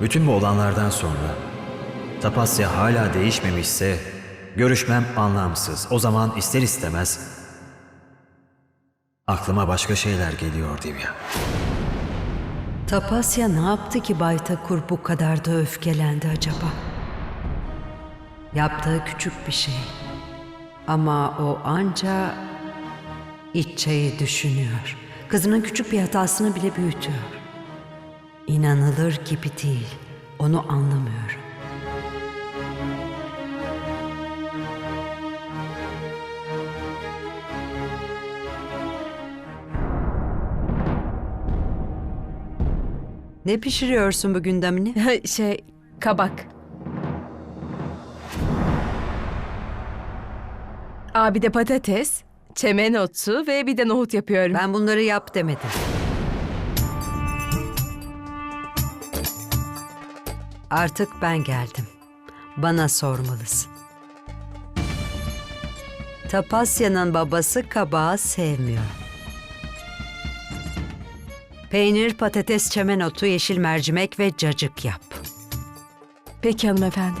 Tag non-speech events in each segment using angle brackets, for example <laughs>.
Bütün bu olanlardan sonra Tapasya hala değişmemişse görüşmem anlamsız. O zaman ister istemez aklıma başka şeyler geliyor Divya. Tapasya ne yaptı ki Bay Takur bu kadar da öfkelendi acaba? Yaptığı küçük bir şey. Ama o anca iç çayı düşünüyor. Kızının küçük bir hatasını bile büyütüyor. İnanılır gibi değil. Onu anlamıyorum. Ne pişiriyorsun bugün Damini? <laughs> şey, kabak. Abi de patates, çemen otu ve bir de nohut yapıyorum. Ben bunları yap demedim. Artık ben geldim. Bana sormalısın. Tapasya'nın babası kabağı sevmiyor. Peynir, patates, çemen otu, yeşil mercimek ve cacık yap. Peki hanımefendi.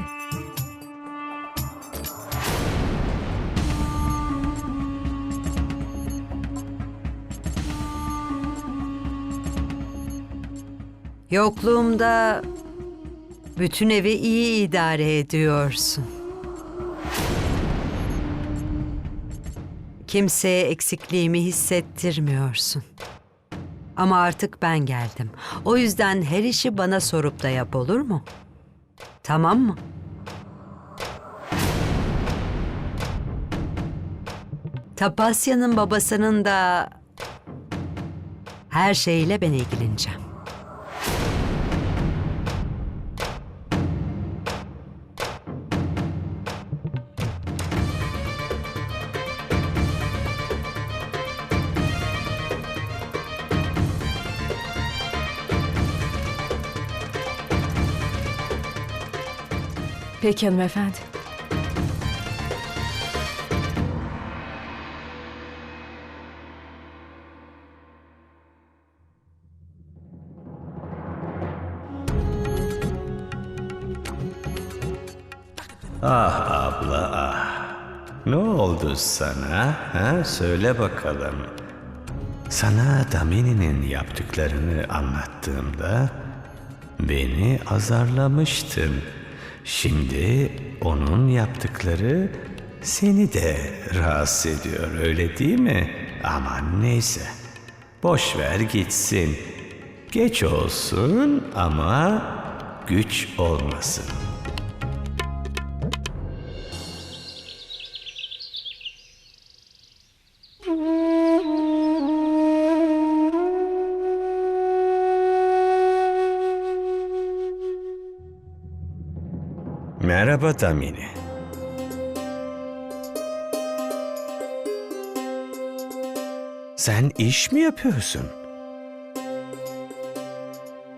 Yokluğumda bütün evi iyi idare ediyorsun. Kimseye eksikliğimi hissettirmiyorsun. Ama artık ben geldim. O yüzden her işi bana sorup da yap olur mu? Tamam mı? Tapasya'nın babasının da her şeyle ben ilgileneceğim. Peki hanımefendi. Ah abla ah. Ne oldu sana? Ha? Söyle bakalım. Sana Damini'nin yaptıklarını anlattığımda beni azarlamıştın. Şimdi onun yaptıkları seni de rahatsız ediyor öyle değil mi? Aman neyse. Boş ver gitsin. Geç olsun ama güç olmasın. Merhaba Damini. Sen iş mi yapıyorsun?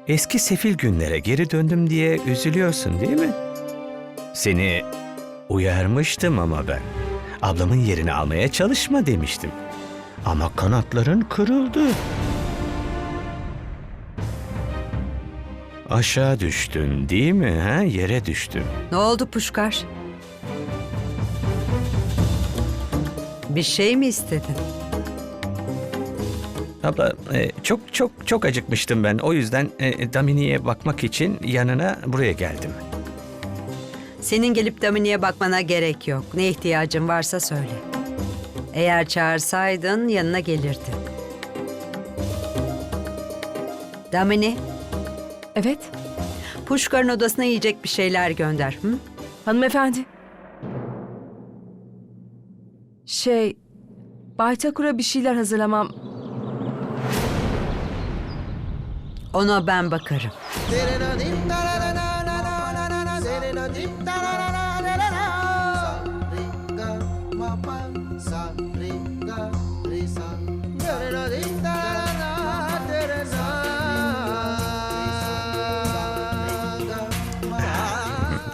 Eski sefil günlere geri döndüm diye üzülüyorsun değil mi? Seni uyarmıştım ama ben. Ablamın yerini almaya çalışma demiştim. Ama kanatların kırıldı. Aşağı düştün değil mi? Ha? Yere düştün. Ne oldu Puşkar? Bir şey mi istedin? Abla e, çok çok çok acıkmıştım ben. O yüzden e, Damini'ye bakmak için yanına buraya geldim. Senin gelip Damini'ye bakmana gerek yok. Ne ihtiyacın varsa söyle. Eğer çağırsaydın yanına gelirdim. Damini, Evet, Puşkar'ın odasına yiyecek bir şeyler gönder. Hı? hanımefendi. Şey, Bay Takur'a bir şeyler hazırlamam. Ona ben bakarım.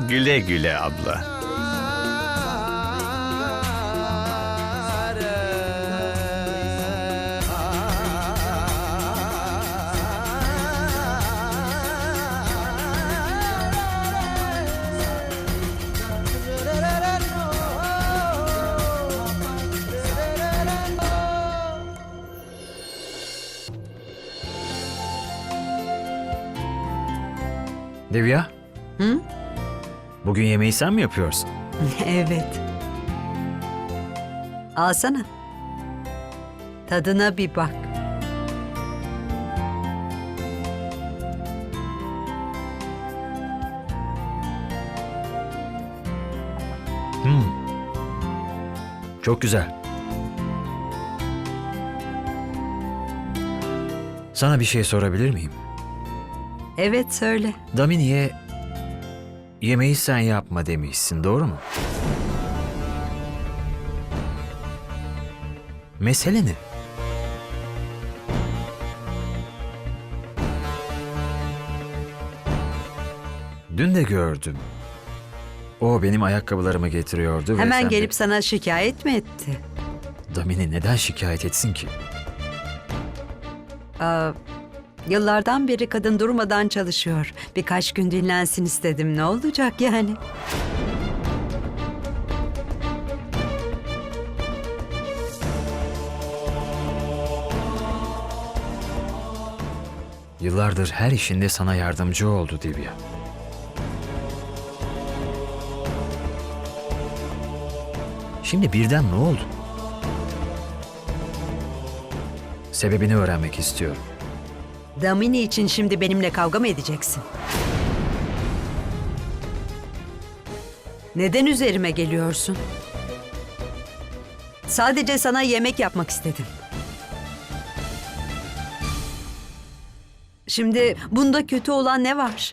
Güle güle abla. Divya? Hı? Bugün yemeği sen mi yapıyorsun? <laughs> evet. Alsana. Tadına bir bak. Hmm. Çok güzel. Sana bir şey sorabilir miyim? Evet söyle. Damini'ye yemeği sen yapma demişsin, doğru mu? Mesele ne? Dün de gördüm. O benim ayakkabılarımı getiriyordu ve Hemen sen de- gelip sana şikayet mi etti? Damini neden şikayet etsin ki? Aa, yıllardan beri kadın durmadan çalışıyor. Birkaç gün dinlensin istedim. Ne olacak yani? Yıllardır her işinde sana yardımcı oldu Divya. Şimdi birden ne oldu? Sebebini öğrenmek istiyorum. Damini için şimdi benimle kavga mı edeceksin? Neden üzerime geliyorsun? Sadece sana yemek yapmak istedim. Şimdi bunda kötü olan ne var?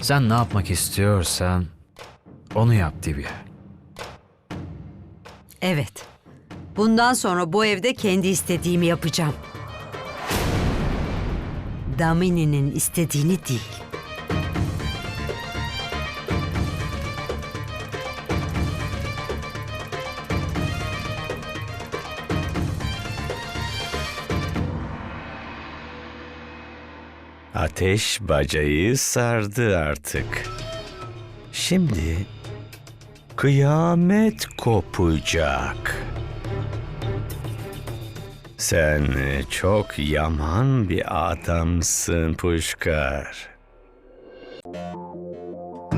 Sen ne yapmak istiyorsan onu yap Divya. Evet. Bundan sonra bu evde kendi istediğimi yapacağım. Damini'nin istediğini değil. Ateş bacayı sardı artık. Şimdi kıyamet kopacak. Sen çok yaman bir adamsın Puşkar.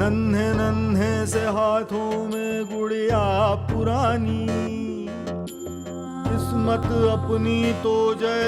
नन्हे नन्हे से हाथों में गुड़िया पुरानी किस्मत अपनी तो जैसे